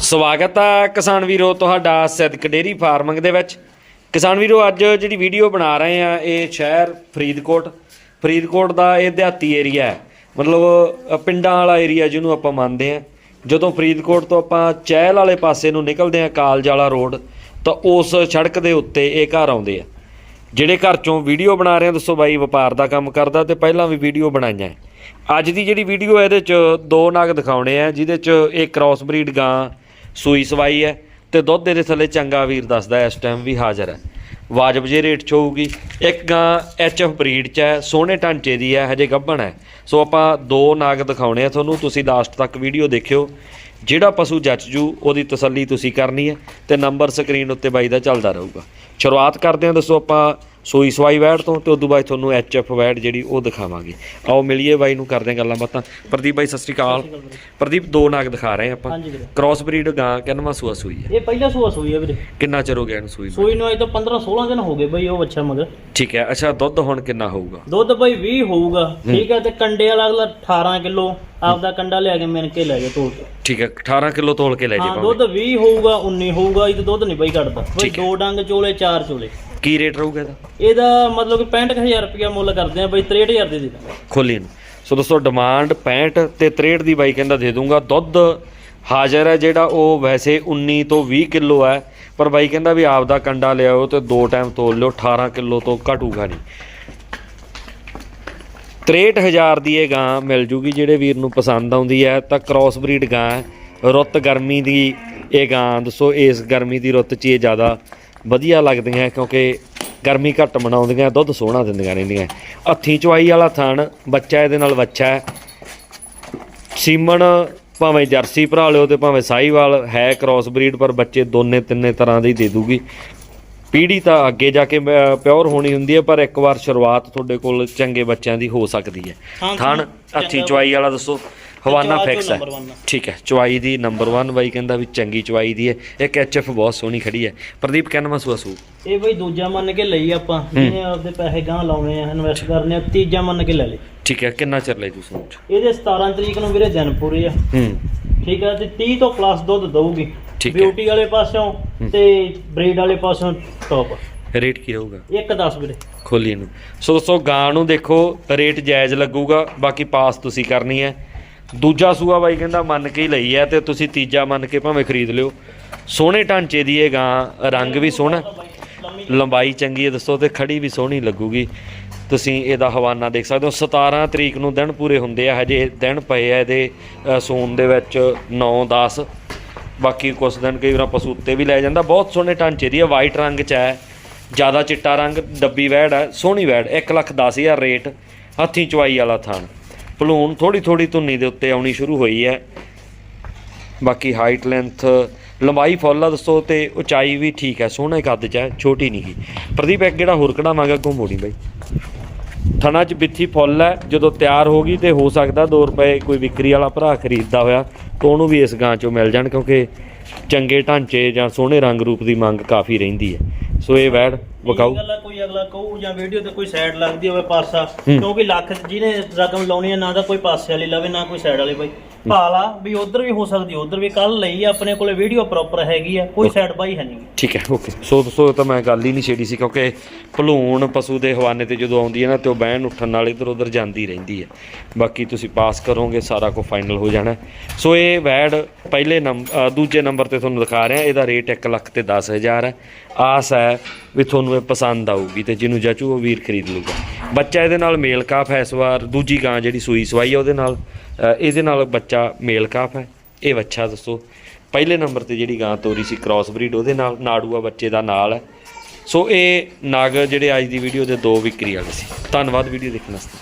ਸਵਾਗਤ ਹੈ ਕਿਸਾਨ ਵੀਰੋ ਤੁਹਾਡਾ ਸਿੱਧਕ ਡੇਰੀ ਫਾਰਮਿੰਗ ਦੇ ਵਿੱਚ। ਕਿਸਾਨ ਵੀਰੋ, ਅੱਜ ਜਿਹੜੀ ਵੀਡੀਓ ਬਣਾ ਰਹੇ ਆ, ਇਹ ਸ਼ਹਿਰ ਫਰੀਦਕੋਟ। ਫਰੀਦਕੋਟ ਦਾ ਇਹ ਦਿਹਾਤੀ ਏਰੀਆ ਹੈ। ਮਤਲਬ ਪਿੰਡਾਂ ਵਾਲਾ ਏਰੀਆ ਜਿਹਨੂੰ ਆਪਾਂ ਮੰਨਦੇ ਆ। ਜਦੋਂ ਫਰੀਦਕੋਟ ਤੋਂ ਆਪਾਂ ਚਹਿਲ ਵਾਲੇ ਪਾਸੇ ਨੂੰ ਨਿਕਲਦੇ ਆ, ਕਾਲਜ ਵਾਲਾ ਰੋਡ, ਤਾਂ ਉਸ ਸੜਕ ਦੇ ਉੱਤੇ ਇਹ ਘਰ ਆਉਂਦੇ ਆ। ਜਿਹੜੇ ਘਰ ਚੋਂ ਵੀਡੀਓ ਬਣਾ ਰਹੇ ਆ, ਦੱਸੋ ਬਾਈ, ਵਪਾਰ ਦਾ ਕੰਮ ਕਰਦਾ ਤੇ ਪਹਿਲਾਂ ਵੀ ਵੀਡੀਓ ਬਣਾਈਆਂ ਅੱਜ ਦੀ ਜਿਹੜੀ ਵੀਡੀਓ ਹੈ, ਇਹਦੇ ਚ ਦੋ ਨਾਗ ਦਿਖਾਉਣੇ ਆ, ਜਿਹਦੇ ਚ ਇਹ ਕ੍ਰਾਸ ਬਰੀਡ ਗਾਂ ਸੂਈ ਸਵਾਈ ਹੈ ਤੇ ਦੁੱਧ ਇਹਦੇ ਥੱਲੇ ਚੰਗਾ ਵੀਰ ਦੱਸਦਾ ਇਸ ਟਾਈਮ ਵੀ ਹਾਜ਼ਰ ਹੈ। ਵਾਜਬ ਜੇ ਰੇਟ ਚ ਹੋਊਗੀ। ਇੱਕ ਗਾਂ ਐਚਐਫ ਬਰੀਡ ਚ ਹੈ, ਸੋਹਣੇ ਢਾਂਚੇ ਦੀ ਹੈ, ਹਜੇ ਗੱਭਣ ਹੈ। ਸੋ ਆਪਾਂ ਦੋ ਨਾਗ ਦਿਖਾਉਣੇ ਆ ਤੁਹਾਨੂੰ, ਤੁਸੀਂ ਲਾਸਟ ਤੱਕ ਵੀਡੀਓ ਦੇਖਿਓ। ਜਿਹੜਾ ਪਸ਼ੂ ਜੱਚ ਜੂ ਉਹਦੀ ਤਸੱਲੀ ਤੁਸੀਂ ਕਰਨੀ ਹੈ ਤੇ ਨੰਬਰ ਸਕਰੀਨ ਉੱਤੇ ਬਾਈ ਦਾ ਚੱਲਦਾ ਰਹੂਗਾ। ਸ਼ੁਰੂਆਤ ਕਰਦੇ ਹਾਂ, ਦੱਸੋ ਆਪਾਂ ਸੂਈ ਸਵਾਈ ਵੈੜ ਤੋਂ ਤੇ ਉਦੋਂ ਬਾਅਦ ਤੁਹਾਨੂੰ ਐਚਐਫ ਵੈੜ ਜਿਹੜੀ ਉਹ ਦਿਖਾਵਾਂਗੇ। ਆਓ ਮਿਲੀਏ ਬਾਈ ਨੂੰ ਕਰਦੇ ਹਾਂ ਗੱਲਾਂ ਬਾਤਾਂ। ਪ੍ਰਦੀਪ ਬਾਈ ਸਤਿ ਸ਼੍ਰੀ ਅਕਾਲ। ਪ੍ਰਦੀਪ ਦੋ ਨਾਗ ਦਿਖਾ ਰਹੇ ਆਪਾਂ। ਹਾਂਜੀ ਵੀਰੇ। ਕ੍ਰਾਸ ਬਰੀਡ ਗਾਂ ਕਿੰਨਵਾਂ ਸੂਆ ਸੂਈ ਹੈ? ਇਹ ਪਹਿਲਾ ਸੂਆ ਸੂਈ ਹੈ ਵੀਰੇ। ਕਿੰਨਾ ਚਿਰ ਹੋ ਗਿਆ ਇਹਨੂੰ ਸੂਈ ਨੂੰ? ਸੂਈ ਨੂੰ ਅਜੇ ਤਾਂ 15 16 ਦਿਨ ਹੋ ਗਏ ਬਈ ਉਹ ਬੱਚਾ ਮਗਰ। ਠੀਕ ਹੈ ਅੱਛਾ ਦੁੱਧ ਹੁਣ ਕਿੰਨਾ ਹੋਊਗਾ? ਦੁੱਧ ਬਈ 20 ਹੋਊਗਾ। ਠੀਕ ਹੈ ਤੇ ਕੰਡੇ ਵਾਲਾ ਅਗਲਾ 18 ਕਿਲੋ ਆਪਦਾ ਕੰਡਾ ਲਿਆ ਕੇ ਮਿਣ ਕੇ ਲੈ ਗਿਆ ਤੋਲ ਕੇ। ਠੀਕ ਹੈ 18 ਕਿਲੋ ਤੋਲ ਕੇ ਲੈ ਜੇ ਹਾਂ ਪਾਵੇ ਦੁੱਧ 20 ਹੋਊਗਾ 19 ਹੋਊਗਾ ਇਹ ਦੁੱਧ ਨਹੀਂ ਬਈ ਘਟਦਾ। ਬਈ। ਦੋ ਡੰਗ ਚੋਲੇ ਚਾਰ ਚੋਲੇ। ਕੀ ਰੇਟ ਰਹੂਗਾ ਇਹਦਾ? ਇਹਦਾ ਮਤਲਬ ਕਿ 65000 ਰੁਪਇਆ ਮੁੱਲ ਕਰਦੇ ਆ ਬਈ 63000 ਦੇ ਦੇ ਦਾਂਗੇ ਖੋਲੀ ਨੂੰ ਸੋ ਦੋਸਤੋ ਡਿਮਾਂਡ 65 ਤੇ 63 ਦੀ ਬਾਈ ਕਹਿੰਦਾ ਦੇ ਦੂੰਗਾ। ਦੁੱਧ ਹਾਜ਼ਰ ਹੈ ਜਿਹੜਾ ਉਹ ਵੈਸੇ 19 ਤੋਂ 20 ਕਿਲੋ ਹੈ ਪਰ ਬਾਈ ਕਹਿੰਦਾ ਵੀ ਆਪਦਾ ਕੰਡਾ ਲਿਆਓ ਤੇ ਦੋ ਟਾਈਮ ਤੋਲ ਲਿਓ 18 ਕਿਲੋ ਤੋਂ ਘਟੂਗਾ ਨਹੀਂ। 63000 ਦੀ ਇਹ ਗਾਂ ਮਿਲ ਜੂਗੀ ਜਿਹੜੇ ਵੀਰ ਨੂੰ ਪਸੰਦ ਆਉਂਦੀ ਹੈ ਤਾਂ ਕ੍ਰਾਸ ਬਰੀਡ ਗਾਂ ਰੁੱਤ ਗਰਮੀ ਦੀ ਇਹ ਗਾਂ ਦੱਸੋ ਇਸ ਗਰਮੀ ਦੀ ਰੁੱਤ 'ਚ ਇਹ ਜ਼ਿਆਦਾ ਵਧੀਆ ਲੱਗਦੀਆਂ ਕਿਉਂਕਿ ਗਰਮੀ ਘੱਟ ਮਨਾਉਂਦੀਆਂ ਦੁੱਧ ਸੋਹਣਾ ਦਿੰਦੀਆਂ ਰਹਿੰਦੀਆਂ ਹੱਥੀਂ ਚਵਾਈ ਵਾਲਾ ਥਣ ਬੱਚਾ ਇਹਦੇ ਨਾਲ ਬੱਚਾ ਹੈ। ਸੀਮਨ ਭਾਵੇਂ ਜਰਸੀ ਭਰਾ ਲਿਓ ਤੇ ਭਾਵੇਂ ਸਾਈਵਾਲ ਹੈ ਕ੍ਰਾਸ ਬਰੀਡ ਪਰ ਬੱਚੇ ਦੋਨੇ ਤਿੰਨੇ ਤਰ੍ਹਾਂ ਦੇ ਹੀ ਦੇ ਦੂਗੀ। ਪੀੜੀ ਤਾਂ ਅੱਗੇ ਜਾ ਕੇ ਪਿਓਰ ਹੋਣੀ ਹੁੰਦੀ ਹੈ ਪਰ ਇੱਕ ਵਾਰ ਸ਼ੁਰੂਆਤ ਤੁਹਾਡੇ ਕੋਲ ਚੰਗੇ ਬੱਚਿਆਂ ਦੀ ਹੋ ਸਕਦੀ ਹੈ। ਥਣ ਹੱਥੀ ਚਵਾਈ ਵਾਲਾ ਦੱਸੋ। ਹਵਾਨਾ ਫਿਕਸ ਹੈ। ਠੀਕ ਹੈ ਚਵਾਈ ਦੀ ਨੰਬਰ 1 ਬਾਈ ਕਹਿੰਦਾ ਵੀ ਚੰਗੀ ਚਵਾਈ ਦੀ ਹੈ। ਇੱਕ ਐਚਐਫ ਬਹੁਤ ਸੋਹਣੀ ਖੜੀ ਹੈ। ਪ੍ਰਦੀਪ ਕਹਿੰਦਾ ਸੂਆ ਸੂ ਇਹ ਬਈ ਦੂਜਾ ਮੰਨ ਕੇ ਲਈ ਆਪਾਂ ਜਿਹਨੇ ਆਪਦੇ ਪੈਸੇ ਗਾਂ ਲਾਉਣੇ ਆ ਇਨਵੈਸਟ ਕਰਨੇ ਆ ਤੀਜਾ ਮੰਨ ਕੇ ਲੈ ਲੈ ਠੀਕ ਹੈ ਕਿੰਨਾ ਚਿਰ ਲੈ ਜੂ ਸੋਚ ਇਹਦੇ 17 ਤਰੀਕ ਨੂੰ ਵੀਰੇ ਦਿਨ ਪੂਰੇ ਆ। ਹੂੰ। ਠੀਕ ਹੈ ਤੇ 30 ਤੋਂ ਪਲੱਸ ਦੁੱਧ ਦਊਗੀ। ਬਿਊਟੀ ਵਾਲੇ ਪਾਸੋਂ ਤੇ ਬਰੀਡ ਵਾਲੇ ਪਾਸੋਂ ਟੌਪ ਰੇਟ ਕੀ ਰਹੂਗਾ? ਇੱਕ 10 ਵੀਰੇ। ਖੋਲੀ ਨੂੰ ਸੋ ਦੋਸਤੋ ਗਾਂ ਨੂੰ ਦੇਖੋ ਰੇਟ ਜਾਇਜ਼ ਲੱਗੂਗਾ ਬਾਕੀ ਪਾਸ ਤੁਸੀਂ ਕਰਨੀ ਹੈ। ਦੂਜਾ ਸੂਆ ਬਾਈ ਕਹਿੰਦਾ ਮੰਨ ਕੇ ਹੀ ਲਈ ਹੈ ਤੇ ਤੁਸੀਂ ਤੀਜਾ ਮੰਨ ਕੇ ਭਾਵੇਂ ਖਰੀਦ ਲਿਓ। ਸੋਹਣੇ ਢਾਂਚੇ ਦੀ ਇਹ ਗਾਂ ਰੰਗ ਵੀ ਸੋਹਣਾ ਲੰਬਾਈ ਚੰਗੀ ਹੈ ਦੱਸੋ ਤੇ ਖੜੀ ਵੀ ਸੋਹਣੀ ਲੱਗੂਗੀ। ਤੁਸੀਂ ਇਹਦਾ ਹਵਾਨਾ ਦੇਖ ਸਕਦੇ ਹੋ। 17 ਤਰੀਕ ਨੂੰ ਦਿਨ ਪੂਰੇ ਹੁੰਦੇ ਆ ਹਜੇ ਦਿਨ ਪਏ ਆ ਇਹਦੇ ਅ, ਸੂਨ ਦੇ ਵਿੱਚ 9 10 ਬਾਕੀ ਕੁਛ ਦਿਨ ਕਈ ਵਾਰ ਪਸ਼ੂ ਉੱਤੇ ਵੀ ਲੈ ਜਾਂਦਾ। ਬਹੁਤ ਸੋਹਣੇ ਢਾਂਚੇ ਦੀ ਹੈ ਵਾਈਟ ਰੰਗ ਚ ਹੈ। ਜ਼ਿਆਦਾ ਚਿੱਟਾ ਰੰਗ ਡੱਬੀ ਵੈੜ ਹੈ ਸੋਹਣੀ ਵੈੜ 1 ਲੱਖ 10000 ਰੇਟ ਹੱਥੀਂ ਚਵਾਈ ਵਾਲਾ ਥਾਨ। ਭਲੂਣ ਥੋੜੀ ਥੋੜੀ ਧੁੰਨੀ ਦੇ ਉੱਤੇ ਆਉਣੀ ਸ਼ੁਰੂ ਹੋਈ ਹੈ। ਬਾਕੀ ਹਾਈਟ ਲੈਂਥ ਲੰਬਾਈ ਫੁੱਲ ਆ ਦੱਸੋ ਤੇ ਉਚਾਈ ਵੀ ਠੀਕ ਹੈ, ਸੋਹਣੇ ਕੱਦ ਚ ਹੈ, ਛੋਟੀ ਨਹੀਂ ਗੀ ਪ੍ਰਦੀਪ, ਇੱਕ ਜਿਹੜਾ ਹੋਰ ਕਢਾਵਾਂਗਾ, ਅੱਗੋਂ ਮੋੜੀ ਬਾਈ। ਥਣਾ ਚ ਬਿੱਥੀ ਫੁੱਲ ਹੈ, ਜਦੋਂ ਤਿਆਰ ਹੋ ਗਈ ਤੇ ਹੋ ਸਕਦਾ 2 ਰੁਪਏ ਕੋਈ ਵਿਕਰੀ ਵਾਲਾ ਭਰਾ ਖਰੀਦਦਾ ਹੋਇਆ, ਤਾਂ ਉਹਨੂੰ ਵੀ ਇਸ ਗਾਂ ਚੋਂ ਮਿਲ ਜਾਣ, ਕਿਉਂਕਿ ਚੰਗੇ ਢਾਂਚੇ ਜਾਂ ਸੋਹਣੇ ਰੰਗ ਰੂਪ ਦੀ ਮੰਗ ਕਾਫੀ ਰਹਿੰਦੀ ਹੈ। ਸੋ ਇਹ ਵੈੜ ਇਹ ਗੱਲ ਆ, ਕੋਈ ਅਗਲਾ ਕਹੂ ਜਾਂ ਵੀਡੀਓ ਤੇ ਕੋਈ ਸਾਈਡ ਲੱਗਦੀ ਹੋਵੇ ਪਾਸਾ ਕਿਉਂਕਿ ਲੱਖ ਚ ਜਿਹਨੇ ਰਕਮ ਲਾਉਣੀ ਹੈ ਨਾ ਤਾਂ ਕੋਈ ਪਾਸੇ ਵਾਲੀ ਲਵੇ ਨਾ ਕੋਈ ਸਾਈਡ ਵਾਲੀ ਬਾਈ। ਭਾਲਾ ਵੀ ਉਧਰ ਵੀ ਹੋ ਸਕਦੀ, ਉਧਰ ਵੀ ਕੱਲ ਲਈ ਆਪਣੇ ਕੋਲੇ ਵੀਡੀਓ ਪ੍ਰੋਪਰ ਹੈਗੀ ਆ, ਕੋਈ ਸਾਈਡ ਬਾਈ ਹੈ ਨਹੀਂ। ਠੀਕ ਹੈ ਓਕੇ ਸੋ ਦੋਸਤੋ ਤਾਂ ਮੈਂ ਗੱਲ ਹੀ ਨਹੀਂ ਛੇੜੀ ਸੀ, ਕਿਉਂਕਿ ਭਲੂਣ ਪਸ਼ੂ ਦੇ ਹਵਾਨੇ ਤੇ ਜਦੋਂ ਆਉਂਦੀ ਹੈ ਨਾ, ਤੇ ਉਹ ਬਹਿਣ, ਉੱਠਣ ਨਾਲ ਇੱਧਰ ਉੱਧਰ ਜਾਂਦੀ ਰਹਿੰਦੀ ਹੈ। ਬਾਕੀ ਤੁਸੀਂ ਪਾਸ ਕਰੋਗੇ, ਸਾਰਾ ਕੁਝ ਫਾਈਨਲ ਹੋ ਜਾਣਾ। ਸੋ ਇਹ ਵੈਡ ਪਹਿਲੇ ਨੰਬਰ ਦੂਜੇ ਨੰਬਰ ਤੇ ਤੁਹਾਨੂੰ ਦਿਖਾ ਰਿਹਾ, ਇਹਦਾ ਰੇਟ 1 ਲੱਖ ਤੇ 10000 ਹੈ। ਆਸ ਹੈ ਵੀ ਤੁਹਾਨੂੰ ਇਹ ਪਸੰਦ ਆਊਗੀ ਤੇ ਜਿਹਨੂੰ ਜਚੂ ਉਹ ਵੀਰ ਖਰੀਦ ਲੂਗਾ। ਬੱਚਾ ਇਹਦੇ ਨਾਲ ਮੇਲ ਕਾਫ ਹੈ ਇਸ ਵਾਰ, ਦੂਜੀ ਗਾਂ ਜਿਹੜੀ ਸੂਈ ਸਵਾਈ ਹੈ ਉਹਦੇ ਨਾਲ। ਇਹਦੇ ਨਾਲ ਬੱਚਾ ਮੇਲ ਕਾਫ ਹੈ। ਇਹ ਬੱਚਾ ਦੱਸੋ, ਪਹਿਲੇ ਨੰਬਰ ਤੇ ਜਿਹੜੀ ਗਾਂ ਤੋਰੀ ਸੀ ਕ੍ਰਾਸ ਬਰੀਡ ਉਹਦੇ ਨਾਲ ਨਾੜੂਆ ਬੱਚੇ ਦਾ ਨਾਲ ਹੈ। ਸੋ ਇਹ ਨਾਗ ਜਿਹੜੇ ਅੱਜ ਦੀ ਵੀਡੀਓ ਦੇ ਦੋ ਵਿਕਰੀ ਵਾਲੇ ਸੀ। ਧੰਨਵਾਦ ਵੀਡੀਓ ਦੇਖਣ ਵਾਸਤੇ।